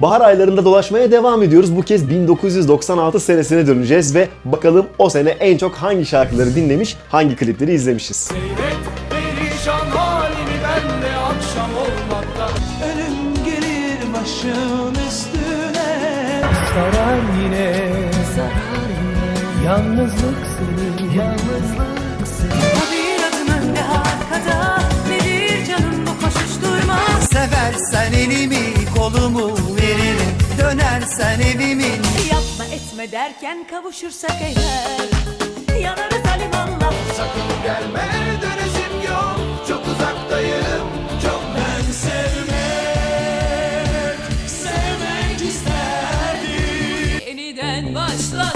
Bahar aylarında dolaşmaya devam ediyoruz. Bu kez 1996 senesine döneceğiz ve bakalım o sene en çok hangi şarkıları dinlemiş, hangi klipleri izlemişiz. Seyret perişan halini ben de akşam olmakta. Ölüm gelir başım üstüne. Sarar yine. Yalnızlık seni. Yalnızlık seni. Bu bir adım önde arkada. Nedir canım bu koşuşturma Seversen elimi kolumu Dönersen evimin. Yapma etme derken kavuşursak eğer. Yanarız alimanla. Sakın gelme dönüşüm yok. Çok uzaktayım çok ben sevmek Sevmek isterdim. Yeniden başla